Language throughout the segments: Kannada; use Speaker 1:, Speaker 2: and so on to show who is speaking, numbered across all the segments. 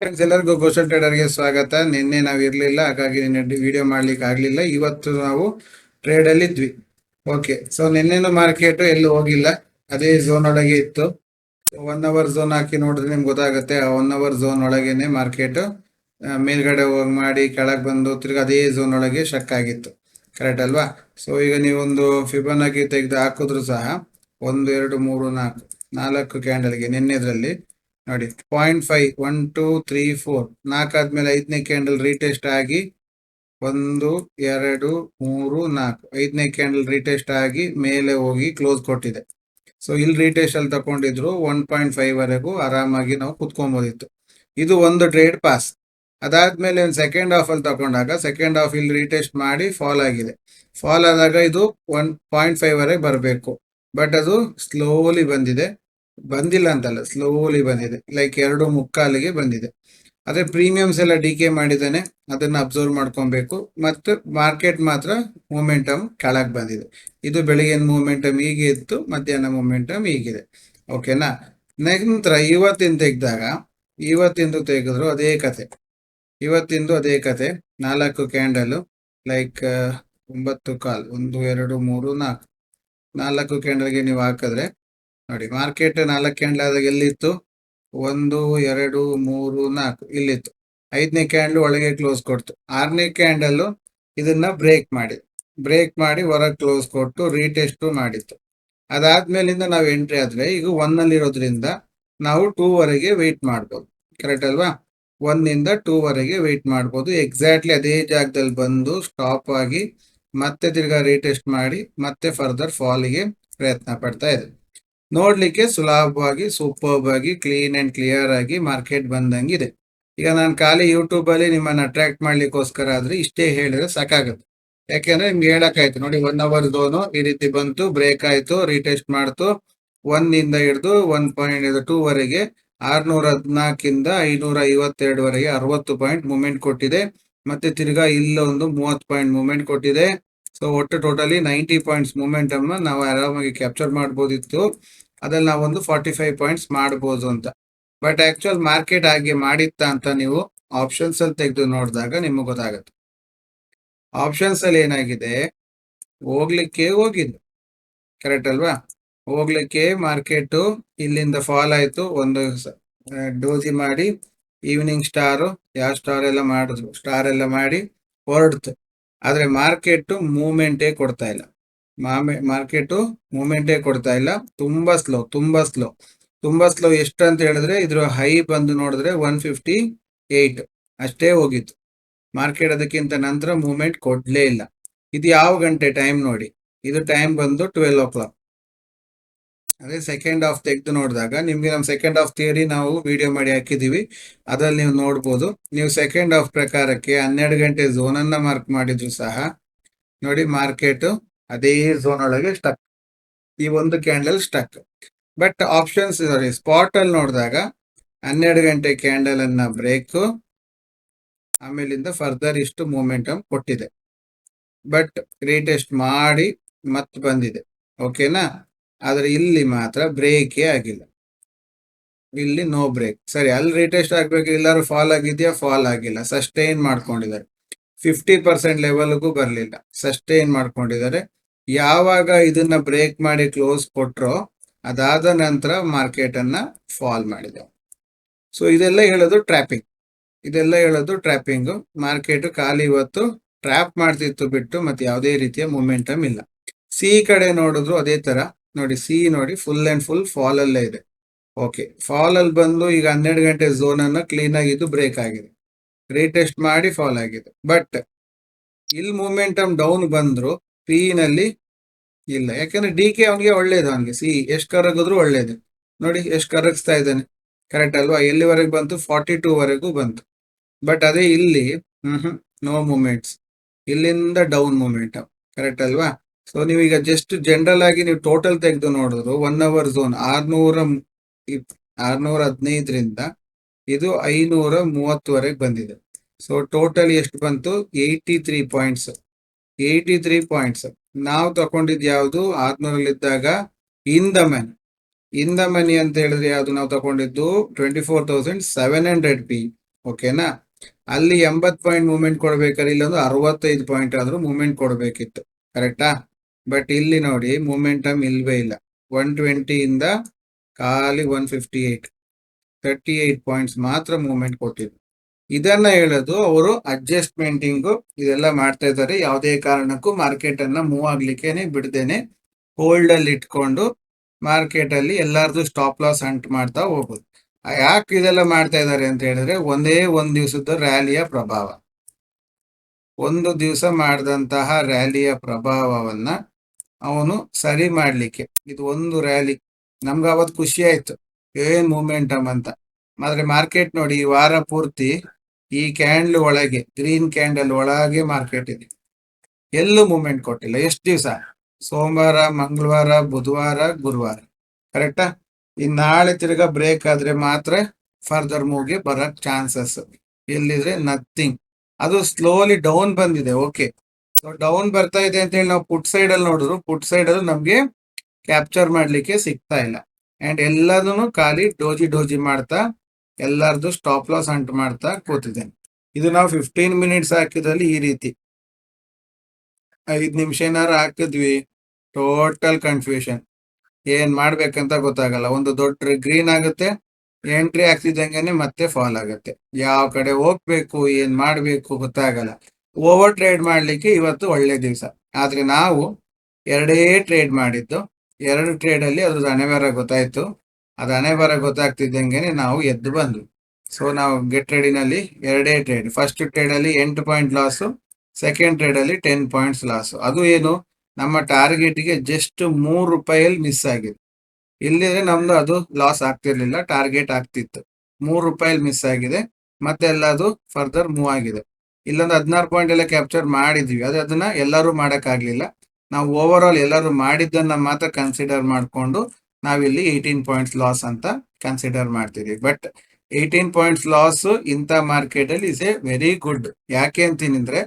Speaker 1: ಫ್ರೆಂಡ್ಸ್ ಎಲ್ಲರಿಗೂ ಗೋಸಲ್ ಟ್ರೇಡರ್ಗೆ ಸ್ವಾಗತ. ನಿನ್ನೆ ನಾವು ಇರಲಿಲ್ಲ, ಹಾಗಾಗಿ ನಿನ್ನೆ ವಿಡಿಯೋ ಮಾಡ್ಲಿಕ್ಕೆ ಆಗ್ಲಿಲ್ಲ. ಇವತ್ತು ನಾವು ಟ್ರೇಡ್ ಅಲ್ಲಿ ಇದ್ವಿ. ಓಕೆ ಸೊ ನಿನ್ನೆನೂ ಮಾರ್ಕೆಟ್ ಎಲ್ಲೂ ಹೋಗಿಲ್ಲ. ಅದೇ ಝೋನ್ ಒಳಗೆ ಇತ್ತು. ಒನ್ ಅವರ್ ಝೋನ್ ಹಾಕಿ ನೋಡಿದ್ರೆ ನಿಮ್ಗೆ ಗೊತ್ತಾಗುತ್ತೆ. ಆ ಒನ್ ಅವರ್ ಝೋನ್ ಒಳಗೇನೆ ಮಾರ್ಕೆಟ್ ಮೇಲ್ಗಡೆ ಹೋಗಿ ಮಾಡಿ, ಕೆಳಗೆ ಬಂದು ತಿರ್ಗಿ ಅದೇ ಝೋನ್ ಒಳಗೆ ಶಕ್ ಆಗಿತ್ತು. ಕರೆಕ್ಟ್ ಅಲ್ವಾ? ಸೊ ಈಗ ನೀವೊಂದು ಫಿಬನಾಗಿ ತೆಗೆದು ಹಾಕಿದ್ರು ಸಹ, ಒಂದು, ಎರಡು, ಮೂರು, ನಾಲ್ಕು ನಾಲ್ಕು ಕ್ಯಾಂಡಲ್ಗೆ ನಿನ್ನೆದ್ರಲ್ಲಿ ನೋಡಿ point five one two three four ನಾಲ್ಕಾದ್ಮೇಲೆ ಐದನೇ ಕ್ಯಾಂಡಲ್ ರೀಟೆಸ್ಟ್ ಆಗಿ ಒಂದು, ಎರಡು, ಮೂರು, ನಾಲ್ಕು. ಐದನೇ ಕ್ಯಾಂಡಲ್ ರೀಟೆಸ್ಟ್ ಆಗಿ ಮೇಲೆ ಹೋಗಿ ಕ್ಲೋಸ್ ಕೊಟ್ಟಿದೆ. ಸೊ ಇಲ್ಲಿ ರೀಟೆಸ್ಟ್ ಅಲ್ಲಿ ತಗೊಂಡಿದ್ರು ಒನ್ ಪಾಯಿಂಟ್ ಫೈವ್ ವರೆಗೂ ಆರಾಮಾಗಿ ನಾವು ಕುತ್ಕೊಬೋದಿತ್ತು. ಇದು ಒಂದು ಟ್ರೇಡ್ ಪಾಸ್ ಅದಾದ್ಮೇಲೆ ಒಂದು ಸೆಕೆಂಡ್ ಹಾಫ್ ಅಲ್ಲಿ ತಗೊಂಡಾಗ ಸೆಕೆಂಡ್ ಹಾಫ್ ಇಲ್ಲಿ ರೀಟೆಸ್ಟ್ ಮಾಡಿ ಫಾಲ್ ಆಗಿದೆ. ಫಾಲ್ ಆದಾಗ ಇದು ಒನ್ ಪಾಯಿಂಟ್ ಫೈವ್ ವರೆಗೆ ಬರಬೇಕು. ಬಟ್ ಅದು ಸ್ಲೋಲಿ ಬಂದಿದೆ. ಬಂದಿಲ್ಲ ಅಂತಲ್ಲ ಸ್ಲೋಲಿ ಬಂದಿದೆ. ಲೈಕ್ ಎರಡು ಮುಕ್ಕಾಲಿಗೆ ಬಂದಿದೆ. ಅದೇ ಪ್ರೀಮಿಯಮ್ಸ್ ಎಲ್ಲ ಡಿ ಕೆ ಮಾಡಿದ್ದಾನೆ, ಅದನ್ನ ಅಬ್ಸರ್ವ್ ಮಾಡ್ಕೊಬೇಕು. ಮತ್ತು ಮಾರ್ಕೆಟ್ ಮಾತ್ರ ಮೂಮೆಂಟಮ್ ಕೆಳಗೆ ಬಂದಿದೆ. ಇದು ಬೆಳಗಿನ ಮೂಮೆಂಟಮ್ ಹೀಗೆ ಇತ್ತು, ಮಧ್ಯಾಹ್ನ ಮೂಮೆಂಟಮ್ ಹೀಗಿದೆ. ಓಕೆನಾ ನಂತರ ಇವತ್ತಿನ ತೆಗೆದಾಗ, ಇವತ್ತಿಂದು ತೆಗೆದ್ರು ಅದೇ ಕತೆ. ಇವತ್ತಿಂದು ಅದೇ ಕತೆ. ನಾಲ್ಕು ಕ್ಯಾಂಡಲು ಲೈಕ್ ಒಂಬತ್ತು ಕಾಲ್, ಒಂದು, ಎರಡು, ಮೂರು, ನಾಲ್ಕು. ನಾಲ್ಕು ಕ್ಯಾಂಡಲ್ಗೆ ನೀವು ಹಾಕಿದ್ರೆ ನೋಡಿ, ಮಾರ್ಕೆಟ್ ನಾಲ್ಕು ಕ್ಯಾಂಡಲ್ ಆದಾಗ ಎಲ್ಲಿತ್ತು? ಒಂದು, ಎರಡು, ಮೂರು, ನಾಲ್ಕು ಇಲ್ಲಿತ್ತು. ಐದನೇ ಕ್ಯಾಂಡಲ್ ಒಳಗೆ ಕ್ಲೋಸ್ ಕೊಡ್ತು. ಆರನೇ ಕ್ಯಾಂಡಲ್ಲು ಇದನ್ನ ಬ್ರೇಕ್ ಮಾಡಿ ಬ್ರೇಕ್ ಮಾಡಿ ಹೊರಗೆ ಕ್ಲೋಸ್ ಕೊಟ್ಟು ರೀಟೆಸ್ಟು ಮಾಡಿತ್ತು. ಅದಾದ್ಮೇಲಿಂದ ನಾವು ಎಂಟ್ರಿ ಆದ್ರೆ ಈಗ ಒನ್ ಅಲ್ಲಿ ಇರೋದ್ರಿಂದ ನಾವು ಟೂವರೆಗೆ ವೆಯ್ಟ್ ಮಾಡ್ಬೋದು. ಕರೆಕ್ಟ್ ಅಲ್ವಾ? ಒಂದಿಂದ ಟೂವರೆಗೆ ವೆಯ್ಟ್ ಮಾಡ್ಬೋದು. ಎಕ್ಸಾಕ್ಟ್ಲಿ ಅದೇ ಜಾಗದಲ್ಲಿ ಬಂದು ಸ್ಟಾಪ್ ಆಗಿ ಮತ್ತೆ ತಿರ್ಗಾ ರೀಟೆಸ್ಟ್ ಮಾಡಿ ಮತ್ತೆ ಫರ್ದರ್ ಫಾಲಿಗೆ ಪ್ರಯತ್ನ ಪಡ್ತಾ ಇದೆ ನೋಡ್ಲಿಕ್ಕೆ ಸುಲಭವಾಗಿ ಸೂಪರ್ಬ್ ಆಗಿ ಕ್ಲೀನ್ ಅಂಡ್ ಕ್ಲಿಯರ್ ಆಗಿ ಮಾರ್ಕೆಟ್ ಬಂದಂಗಿದೆ ಈಗ ನಾನು ಖಾಲಿ ಯೂಟ್ಯೂಬ್ ಅಲ್ಲಿ ನಿಮ್ಮನ್ನ ಅಟ್ರಾಕ್ಟ್ ಮಾಡ್ಲಿಕ್ಕೋಸ್ಕರ ಆದ್ರೆ ಇಷ್ಟೇ ಹೇಳಿದ್ರೆ ಸಾಕಾಗುತ್ತೆ. ಯಾಕೆಂದ್ರೆ ನಿಮ್ಗೆ ಹೇಳಕ್ಕಾಯ್ತು, ನೋಡಿ ಒನ್ ಅವರ್ ಝೋನು ಈ ರೀತಿ ಬಂತು ಬ್ರೇಕ್ ಆಯ್ತು ರೀಟೆಸ್ಟ್ ಮಾಡ್ತು ಒನ್ ಇಂದ ಹಿಡಿದು ಒನ್ ಪಾಯಿಂಟ್ ಟೂ ವರೆಗೆ ಆರ್ನೂರ ಹದಿನಾಲ್ಕಿಂದ ಐನೂರ ಐವತ್ತೆರಡುವರೆಗೆ ಅರವತ್ತು ಪಾಯಿಂಟ್ ಮೂಮೆಂಟ್ ಕೊಟ್ಟಿದೆ. ಮತ್ತೆ ತಿರ್ಗಾ ಇಲ್ಲೊಂದು ಮೂವತ್ತು ಪಾಯಿಂಟ್ ಮೂಮೆಂಟ್ ಕೊಟ್ಟಿದೆ. ಸೊ ಒಟ್ಟು ಟೋಟಲಿ ನೈಂಟಿ ಪಾಯಿಂಟ್ಸ್ ಅನ್ನ ನಾವು ಆರಾಮಾಗಿ ಕ್ಯಾಪ್ಚರ್ ಮಾಡ್ಬೋದಿತ್ತು. ಅದ್ರಲ್ಲಿ ನಾವೊಂದು ಫಾರ್ಟಿ ಫೈವ್ ಪಾಯಿಂಟ್ಸ್ ಮಾಡ್ಬೋದು ಅಂತ. ಬಟ್ ಆಕ್ಚುಯಲ್ ಮಾರ್ಕೆಟ್ ಹಾಗೆ ಮಾಡಿತ್ತ ಅಂತ ನೀವು ಆಪ್ಷನ್ಸ್ ಅಲ್ಲಿ ತೆಗೆದು ನೋಡಿದಾಗ ನಿಮಗೆ ಗೊತ್ತಾಗುತ್ತೆ. ಆಪ್ಷನ್ಸ್ ಅಲ್ಲಿ ಏನಾಗಿದೆ? ಹೋಗ್ಲಿಕ್ಕೆ ಹೋಗಿದ್ದು. ಕರೆಕ್ಟ್ ಅಲ್ವಾ? ಹೋಗ್ಲಿಕ್ಕೆ ಮಾರ್ಕೆಟ್ ಇಲ್ಲಿಂದ ಫಾಲ್ ಆಯ್ತು, ಒಂದು ಡೋಸಿ ಮಾಡಿ ಈವ್ನಿಂಗ್ ಸ್ಟಾರು ಯಾವ ಸ್ಟಾರ್ ಎಲ್ಲ ಮಾಡಿದ್ರು? ಸ್ಟಾರ್ ಎಲ್ಲ ಮಾಡಿ ಹೊರಡ್ತು. ಆದ್ರೆ ಮಾರ್ಕೆಟ್ ಮೂವ್ಮೆಂಟೇ ಕೊಡ್ತಾ ಇಲ್ಲ. ಮಾರ್ಕೆಟ್ ಮೂಮೆಂಟೇ ಕೊಡ್ತಾ ಇಲ್ಲ. ತುಂಬಾ ಸ್ಲೋ ತುಂಬಾ ಸ್ಲೋ ತುಂಬಾ ಸ್ಲೋ ಎಷ್ಟು ಅಂತ ಹೇಳಿದ್ರೆ ಇದ್ರ ಹೈ ಬಂದು ನೋಡಿದ್ರೆ ಒನ್ ಫಿಫ್ಟಿ ಏಟ್ ಅಷ್ಟೇ ಹೋಗಿತ್ತು. ಮಾರ್ಕೆಟ್ ಅದಕ್ಕಿಂತ ನಂತರ ಮೂಮೆಂಟ್ ಕೊಡ್ಲೇ ಇಲ್ಲ. ಇದು ಯಾವ ಗಂಟೆ ಟೈಮ್ ನೋಡಿ. ಇದು ಟೈಮ್ ಬಂದು ಟ್ವೆಲ್ ಓ ಕ್ಲಾಕ್ ಅದೇ ಸೆಕೆಂಡ್ ಹಾಫ್ ತೆಗೆದು ನೋಡಿದಾಗ ನಿಮ್ಗೆ ನಮ್ಮ ಸೆಕೆಂಡ್ ಹಾಫ್ ಥಿಯರಿ ನಾವು ವಿಡಿಯೋ ಮಾಡಿ ಹಾಕಿದೀವಿ ಅದ್ರಲ್ಲಿ ನೀವು ನೋಡ್ಬೋದು. ನೀವು ಸೆಕೆಂಡ್ ಹಾಫ್ ಪ್ರಕಾರಕ್ಕೆ ಹನ್ನೆರಡು ಗಂಟೆ ಝೋನನ್ನ ಮಾರ್ಕ್ ಮಾಡಿದ್ರು ಸಹ. ನೋಡಿ ಮಾರ್ಕೆಟ್ ಅದೇ ಝೋನ್ ಒಳಗೆ ಸ್ಟಕ್ ಈ ಒಂದು candle stuck but options sorry spot ಅಲ್ಲಿ ನೋಡಿದಾಗ ಹನ್ನೆರಡು ಗಂಟೆ ಕ್ಯಾಂಡಲ್ ಅನ್ನ ಬ್ರೇಕ್ ಆಮೇಲಿಂದ ಫರ್ದರ್ ಇಷ್ಟು ಮೂಮೆಂಟಮ್ ಕೊಟ್ಟಿದೆ. ಬಟ್ ರೀಟೆಸ್ಟ್ ಮಾಡಿ ಮತ್ತೆ ಬಂದಿದೆ. ಓಕೆನಾ ಆದ್ರೆ ಇಲ್ಲಿ ಮಾತ್ರ ಬ್ರೇಕೇ ಆಗಿಲ್ಲ. ಇಲ್ಲಿ ನೋ ಬ್ರೇಕ್ ಸರಿ, ಅಲ್ಲಿ ರೀಟೆಸ್ಟ್ ಆಗ್ಬೇಕು ಎಲ್ಲರೂ ಫಾಲ್ ಆಗಿದೆಯಾ? ಫಾಲ್ ಆಗಿಲ್ಲ. ಸಸ್ಟೈನ್ ಮಾಡ್ಕೊಂಡಿದ್ದಾರೆ. ಫಿಫ್ಟಿ ಪರ್ಸೆಂಟ್ ಲೆವೆಲ್ಗೂ ಬರಲಿಲ್ಲ. ಸಸ್ಟೈನ್ ಮಾಡ್ಕೊಂಡಿದ್ದಾರೆ. ಯಾವಾಗ ಇದನ್ನ ಬ್ರೇಕ್ ಮಾಡಿ ಕ್ಲೋಸ್ ಕೊಟ್ರೋ ಅದಾದ ನಂತರ ಮಾರ್ಕೆಟ್ ಅನ್ನ ಫಾಲ್ ಮಾಡಿದೆ. ಸೊ ಇದೆಲ್ಲ ಹೇಳೋದು ಟ್ರ್ಯಾಪಿಂಗ್ ಇದೆಲ್ಲ ಹೇಳೋದು ಟ್ರ್ಯಾಪಿಂಗ್ ಮಾರ್ಕೆಟ್ ಖಾಲಿ ಇವತ್ತು ಟ್ರ್ಯಾಪ್ ಮಾಡ್ತಿತ್ತು ಬಿಟ್ಟು ಮತ್ತೆ ಯಾವುದೇ ರೀತಿಯ ಮೂಮೆಂಟಮ್ ಇಲ್ಲ. ಸಿ ಕಡೆ ನೋಡಿದ್ರು ಅದೇ ತರ. ನೋಡಿ ಸಿ ನೋಡಿ ಫುಲ್ ಅಂಡ್ ಫುಲ್ ಫಾಲ್ ಅಲ್ಲೇ ಇದೆ. ಓಕೆ ಫಾಲ್ ಅಲ್ಲಿ ಬಂದು ಈಗ ಹನ್ನೆರಡು ಗಂಟೆ ಝೋನ್ ಅನ್ನ ಕ್ಲೀನ್ ಆಗಿದ್ದು ಬ್ರೇಕ್ ಆಗಿದೆ. ರೀಟೆಸ್ಟ್ ಮಾಡಿ ಫಾಲ್ ಆಗಿದೆ. ಬಟ್ ಇಲ್ಲಿ ಮೂಮೆಂಟಮ್ ಡೌನ್ ಬಂದ್ರು ಪಿ ನಲ್ಲಿ ಇಲ್ಲ. ಯಾಕಂದ್ರೆ ಡಿ ಕೆ ಅವನಿಗೆ ಒಳ್ಳೇದು ಅವನಿಗೆ ಸಿ ಎಷ್ಟು ಕರಗಿದ್ರು ಒಳ್ಳೇದು. ನೋಡಿ, ಎಷ್ಟು ಕರಗಿಸ್ತಾ ಇದ್ದಾನೆ. ಕರೆಕ್ಟ್ ಅಲ್ವಾ? ಎಲ್ಲಿವರೆಗೆ ಬಂತು? ಫಾರ್ಟಿ ಟೂ ವರೆಗೂ ಬಂತು. ಬಟ್ ಅದೇ ಇಲ್ಲಿ, ಹ್ಮ್ ಹ್ಮ್ ನೋ ಮೂಮೆಂಟ್ಸ್ ಇಲ್ಲಿಂದ ಡೌನ್ ಮೂಮೆಂಟಮ್ ಕರೆಕ್ಟ್ ಅಲ್ವಾ? ಸೊ ನೀವೀಗ ಜಸ್ಟ್ ಜನರಲ್ ಆಗಿ ನೀವು ಟೋಟಲ್ ತೆಗೆದು ನೋಡಿದ್ರು ಒನ್ ಅವರ್ ಝೋನ್ ಆರ್ನೂರ ಆರ್ನೂರ ಹದಿನೈದರಿಂದ ಇದು ಐನೂರ ಮೂವತ್ತುವರೆಗೆ ಬಂದಿದೆ. ಸೊ ಟೋಟಲ್ ಎಷ್ಟು ಬಂತು? Eighty three points eighty three points ನಾವು ತಗೊಂಡಿದ್ ಯಾವುದು? ಆರ್ನೂರಲ್ಲಿದ್ದಾಗ in the money in the money ಅಂತ ಹೇಳಿದ್ರೆ ಯಾವುದು ನಾವು ತಗೊಂಡಿದ್ದು? Twenty four thousand seven hundred P ಓಕೆನಾ ಅಲ್ಲಿ ಎಂಬತ್ ಪಾಯಿಂಟ್ ಮೂವ್ಮೆಂಟ್ ಕೊಡ್ಬೇಕಾದ್ರೆ ಇಲ್ಲೊಂದು ಅರವತ್ತೈದು ಪಾಯಿಂಟ್ ಆದ್ರೂ ಮೂವ್ಮೆಂಟ್ ಕೊಡ್ಬೇಕಿತ್ತು. ಕರೆಕ್ಟಾ ಬಟ್ ಇಲ್ಲಿ ನೋಡಿ ಮೂಮೆಂಟಮ್ ಇಲ್ವೇ ಇಲ್ಲ. ಒನ್ ಟ್ವೆಂಟಿಯಿಂದ ಖಾಲಿ one fifty eight thirty eight points ಮಾತ್ರ ಮೂವ್ಮೆಂಟ್ ಕೊಟ್ಟಿದ್ರು. ಇದನ್ನ ಹೇಳೋದು ಅವರು ಅಡ್ಜಸ್ಟ್ಮೆಂಟಿಂಗು ಇದೆಲ್ಲ ಮಾಡ್ತಾ ಇದ್ದಾರೆ. ಯಾವುದೇ ಕಾರಣಕ್ಕೂ ಮಾರ್ಕೆಟ್ ಅನ್ನ ಮೂವ್ ಆಗ್ಲಿಕ್ಕೇನೆ ಬಿಡದೇನೆ ಹೋಲ್ಡ್ ಅಲ್ಲಿ ಇಟ್ಕೊಂಡು ಮಾರ್ಕೆಟ್ ಅಲ್ಲಿ ಎಲ್ಲಾರ್ದು ಸ್ಟಾಪ್ ಲಾಸ್ ಅಂಟ್ ಮಾಡ್ತಾ ಹೋಗುದು. ಯಾಕೆ ಇದೆಲ್ಲ ಮಾಡ್ತಾ ಇದ್ದಾರೆ ಅಂತ ಹೇಳಿದ್ರೆ ಒಂದೇ ಒಂದ್ ದಿವಸದ ರ್ಯಾಲಿಯ ಪ್ರಭಾವ. ಒಂದು ದಿವಸ ಮಾಡಿದಂತಹ ರ್ಯಾಲಿಯ ಪ್ರಭಾವವನ್ನ ಅವನು ಸರಿ ಮಾಡ್ಲಿಕ್ಕೆ. ಇದು ಒಂದು ರ್ಯಾಲಿ ನಮ್ಗೆ ಅವತ್ತು ಖುಷಿ ಆಯ್ತು. ಏನ್ ಮೂಮೆಂಟಮ್ ಅಂತ. ಆದ್ರೆ ಮಾರ್ಕೆಟ್ ನೋಡಿ ಈ ವಾರ ಪೂರ್ತಿ ಈ ಕ್ಯಾಂಡಲ್ ಒಳಗೆ ಗ್ರೀನ್ ಕ್ಯಾಂಡಲ್ ಒಳಗೆ ಮಾರ್ಕೆಟ್ ಇದೆ. ಎಲ್ಲೂ ಮೂಮೆಂಟ್ ಕೊಟ್ಟಿಲ್ಲ. ಎಷ್ಟು ದಿವಸ? ಸೋಮವಾರ, ಮಂಗಳವಾರ, ಬುಧವಾರ, ಗುರುವಾರ. ಕರೆಕ್ಟಾ ಈ ನಾಳೆ ತಿರ್ಗಾ ಬ್ರೇಕ್ ಆದ್ರೆ ಮಾತ್ರ ಫರ್ದರ್ ಮೂವ್ಗೆ ಬರಕ್ ಚಾನ್ಸಸ್ ಎಲ್ಲಿದ್ರೆ ನಥಿಂಗ್ ಅದು ಸ್ಲೋಲಿ ಡೌನ್ ಬಂದಿದೆ. ಓಕೆ ಸೊ ಡೌನ್ ಬರ್ತಾ ಇದೆ ಅಂತ ಹೇಳಿ ನಾವು ಪುಟ್ ಸೈಡ್ ಅಲ್ಲಿ ನೋಡಿದ್ರು ಪುಟ್ ಸೈಡ್ ಅಲ್ಲಿ ನಮ್ಗೆ ಕ್ಯಾಪ್ಚರ್ ಮಾಡ್ಲಿಕ್ಕೆ ಸಿಗ್ತಾ ಇಲ್ಲ. ಅಂಡ್ ಎಲ್ಲದನ್ನು ಖಾಲಿ ಡೋಜಿ ಡೋಜಿ ಮಾಡ್ತಾ, ಎಲ್ಲರದು ಸ್ಟಾಪ್ ಲಾಸ್ ಅಂಟ್ ಮಾಡ್ತಾ ಕೂತಿದ್ದೇನೆ. ಇದು ನಾವು ಫಿಫ್ಟೀನ್ ಮಿನಿಟ್ಸ್ ಹಾಕಿದ್ರಲ್ಲಿ ಈ ರೀತಿ. ಐದು ನಿಮಿಷ ಏನಾರು ಹಾಕಿದ್ವಿ ಟೋಟಲ್ ಕನ್ಫ್ಯೂಷನ್ ಏನ್ ಮಾಡ್ಬೇಕಂತ ಗೊತ್ತಾಗಲ್ಲ. ಒಂದು ದೊಡ್ಡ ಗ್ರೀನ್ ಆಗುತ್ತೆ ಎಂಟ್ರಿ ಆಗ್ತಿದ್ದಂಗೆ ಮತ್ತೆ ಫಾಲ್ ಆಗುತ್ತೆ. ಯಾವ ಕಡೆ ಹೋಗ್ಬೇಕು, ಏನ್ ಮಾಡ್ಬೇಕು ಗೊತ್ತಾಗಲ್ಲ. ಓವರ್ ಟ್ರೇಡ್ ಮಾಡ್ಲಿಕ್ಕೆ ಇವತ್ತು ಒಳ್ಳೆ ದಿವಸ. ಆದ್ರೆ ನಾವು ಎರಡೇ ಟ್ರೇಡ್ ಮಾಡಿದ್ದು ಎರಡು ಟ್ರೇಡ್ ಅಲ್ಲಿ ಅದ್ರ ಹಣೆಬರ ಗೊತ್ತಾಯ್ತು. ಅದು ಹಣೆಬರ ಗೊತ್ತಾಗ್ತಿದ್ದಂಗೆನೆ ನಾವು ಎದ್ದು ಬಂದ್ವಿ. ಸೊ ನಾವು ಗೆಟ್ ರೆಡಿನಲ್ಲಿ ಎರಡೇ ಟ್ರೇಡ್ ಫಸ್ಟ್ ಟ್ರೇಡ್ ಅಲ್ಲಿ ಎಂಟು ಪಾಯಿಂಟ್ ಲಾಸ್ ಸೆಕೆಂಡ್ ಟ್ರೇಡ್ ಅಲ್ಲಿ ಟೆನ್ ಪಾಯಿಂಟ್ಸ್ ಲಾಸ್ ಅದು ಏನು? ನಮ್ಮ ಟಾರ್ಗೆಟ್ಗೆ ಜಸ್ಟ್ ಮೂರು ರೂಪಾಯಲ್ಲಿ ಮಿಸ್ ಆಗಿದೆ ಇಲ್ಲಿದ್ರೆ ನಮ್ದು ಅದು ಲಾಸ್ ಆಗ್ತಿರ್ಲಿಲ್ಲ ಟಾರ್ಗೆಟ್ ಆಗ್ತಿತ್ತು. ಮೂರು ರೂಪಾಯಲ್ಲಿ ಮಿಸ್ ಆಗಿದೆ, ಮತ್ತೆ ಎಲ್ಲ ಅದು ಫರ್ದರ್ ಮೂವ್ ಆಗಿದೆ. ಇಲ್ಲೊಂದು ಹದಿನಾರು ಪಾಯಿಂಟ್ ಎಲ್ಲ ಕ್ಯಾಪ್ಚರ್ ಮಾಡಿದ್ವಿ. ಅದೇ ಅದನ್ನ ಎಲ್ಲರೂ ಮಾಡಕ್ ಆಗ್ಲಿಲ್ಲ ನಾವು ಓವರ್ ಆಲ್ ಎಲ್ಲರೂ ಮಾಡಿದ್ದನ್ನ ಮಾತ್ರ ಕನ್ಸಿಡರ್ ಮಾಡಿಕೊಂಡು ನಾವಿಲ್ಲಿ ಏಯ್ಟೀನ್ ಪಾಯಿಂಟ್ಸ್ ಲಾಸ್ ಅಂತ ಕನ್ಸಿಡರ್ ಮಾಡ್ತೀವಿ. ಬಟ್ ಏಯ್ಟೀನ್ ಪಾಯಿಂಟ್ಸ್ ಲಾಸ್ ಇಂಥ ಮಾರ್ಕೆಟ್ ಅಲ್ಲಿ ಇಸ್ ಎ ವೆರಿ ಗುಡ್ ಯಾಕೆ ಅಂತೀನಿಂದ್ರೆ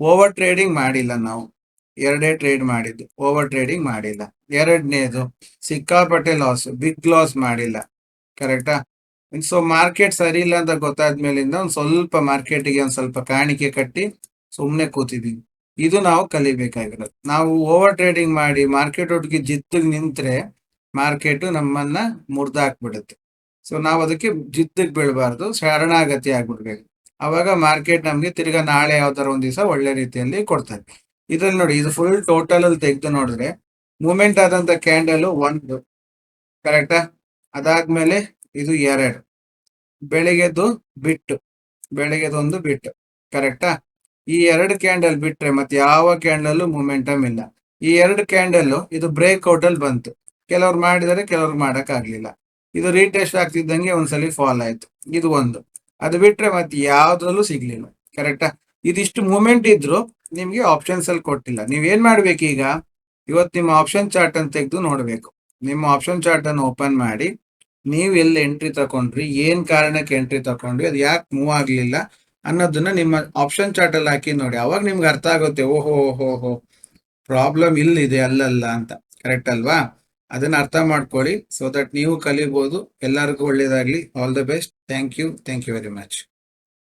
Speaker 1: ಓವರ್ ಟ್ರೇಡಿಂಗ್ ಮಾಡಿಲ್ಲ ನಾವು. ಎರಡೇ ಟ್ರೇಡ್ ಮಾಡಿದ್ದು. ಓವರ್ ಟ್ರೇಡಿಂಗ್ ಮಾಡಿಲ್ಲ. ಎರಡನೇದು, ಸಿಕ್ಕಾಪಟ್ಟೆ ಲಾಸ್ ಬಿಗ್ ಲಾಸ್ ಮಾಡಿಲ್ಲ. ಕರೆಕ್ಟಾ ಸೊ ಮಾರ್ಕೆಟ್ ಸರಿ ಇಲ್ಲ ಅಂತ ಗೊತ್ತಾದ್ಮೇಲಿಂದ ಒಂದು ಸ್ವಲ್ಪ ಮಾರ್ಕೆಟ್ಗೆ ಒಂದು ಸ್ವಲ್ಪ ಕಾಣಿಕೆ ಕಟ್ಟಿ ಸುಮ್ಮನೆ ಕೂತಿದೀವಿ ಇದು ನಾವು ಕಲಿಬೇಕಾಗಿರೋದು. ನಾವು ಓವರ್ ಟ್ರೇಡಿಂಗ್ ಮಾಡಿ ಮಾರ್ಕೆಟ್ ಒಟ್ಟಿಗೆ ಜಿದ್ದಿಗೆ ನಿಂತ್ರೆ ಮಾರ್ಕೆಟ್ ನಮ್ಮನ್ನ ಮುರ್ದಾಕ್ಬಿಡುತ್ತೆ. ಸೊ ನಾವು ಅದಕ್ಕೆ ಜಿದ್ದಿಗೆ ಬೀಳಬಾರ್ದು, ಶರಣಾಗತಿ ಆಗ್ಬಿಡ್ಬೇಕು. ಅವಾಗ ಮಾರ್ಕೆಟ್ ನಮ್ಗೆ ತಿರ್ಗಾ ನಾಳೆ ಯಾವ್ದಾರ ಒಂದ್ ದಿವಸ ಒಳ್ಳೆ ರೀತಿಯಲ್ಲಿ ಕೊಡ್ತಾರೆ. ಇದ್ರಲ್ಲಿ ನೋಡಿ, ಇದು ಫುಲ್ ಟೋಟಲ್ ಅಲ್ಲಿ ತೆಗೆದು ನೋಡಿದ್ರೆ ಮೂಮೆಂಟ್ ಆದಂತ ಕ್ಯಾಂಡಲ್ ಒಂದು ಕರೆಕ್ಟಾ ಅದಾದ್ಮೇಲೆ ಇದು ಎರಡು. ಬೆಳಿಗ್ಗೆದು ಬಿಟ್ಟು, ಬೆಳಿಗ್ಗೆದೊಂದು ಬಿಟ್ಟು ಕರೆಕ್ಟಾ ಈ ಎರಡು ಕ್ಯಾಂಡಲ್ ಬಿಟ್ರೆ ಮತ್ತೆ ಯಾವ ಕ್ಯಾಂಡಲ್ ಮೂಮೆಂಟಮ್ ಇಲ್ಲ. ಈ ಎರಡು ಕ್ಯಾಂಡಲ್ ಇದು ಬ್ರೇಕ್ಔಟ್ ಅಲ್ಲಿ ಬಂತು. ಕೆಲವ್ರು ಮಾಡಿದರೆ ಕೆಲವ್ರು ಮಾಡಕ್ ಆಗ್ಲಿಲ್ಲ ಇದು ರೀಟೆಸ್ಟ್ ಆಗ್ತಿದ್ದಂಗೆ ಒಂದ್ಸಲಿ ಫಾಲ್ ಆಯ್ತು. ಇದು ಒಂದು. ಅದು ಬಿಟ್ರೆ ಮತ್ತೆ ಯಾವ್ದ್ರಲ್ಲೂ ಸಿಗ್ಲಿಲ್ಲ. ಕರೆಕ್ಟಾ ಇದಿಷ್ಟು ಮೂಮೆಂಟ್ ಇದ್ರು ನಿಮ್ಗೆ ಆಪ್ಷನ್ಸ್ ಅಲ್ಲಿ ಕೊಟ್ಟಿಲ್ಲ. ನೀವ್ ಏನ್ ಮಾಡ್ಬೇಕು ಈಗ? ಇವತ್ತು ನಿಮ್ಮ ಆಪ್ಷನ್ ಚಾರ್ಟ್ ಅನ್ನು ತೆಗೆದು ನೋಡ್ಬೇಕು. ನಿಮ್ಮ ಆಪ್ಷನ್ ಚಾರ್ಟ್ ಅನ್ನು ಓಪನ್ ಮಾಡಿ, ನೀವು ಎಲ್ಲಿ ಎಂಟ್ರಿ ತಕೊಂಡ್ರಿ, ಏನ್ ಕಾರಣಕ್ಕೆ ಎಂಟ್ರಿ ತಕೊಂಡ್ರಿ, ಅದು ಯಾಕೆ ಮೂವ್ ಆಗ್ಲಿಲ್ಲ ಅನ್ನೋದನ್ನ ನಿಮ್ಮ ಆಪ್ಷನ್ ಚಾರ್ಟ್ ಅಲ್ಲಿ ಹಾಕಿ ನೋಡಿ. ಅವಾಗ ನಿಮ್ಗೆ ಅರ್ಥ ಆಗುತ್ತೆ, ಓಹೋ ಓಹೋ ಓಹೋ ಪ್ರಾಬ್ಲಮ್ ಇಲ್ಲಿದೆ, ಅಲ್ಲಲ್ಲ ಅಂತ. ಕರೆಕ್ಟ್ ಅಲ್ವಾ? ಅದನ್ನ ಅರ್ಥ ಮಾಡ್ಕೊಳ್ಳಿ ಸೊ ದಟ್ ನೀವು ಕಲಿಬಹುದು ಎಲ್ಲರಿಗೂ ಒಳ್ಳೇದಾಗ್ಲಿ. All the best thank you thank you very much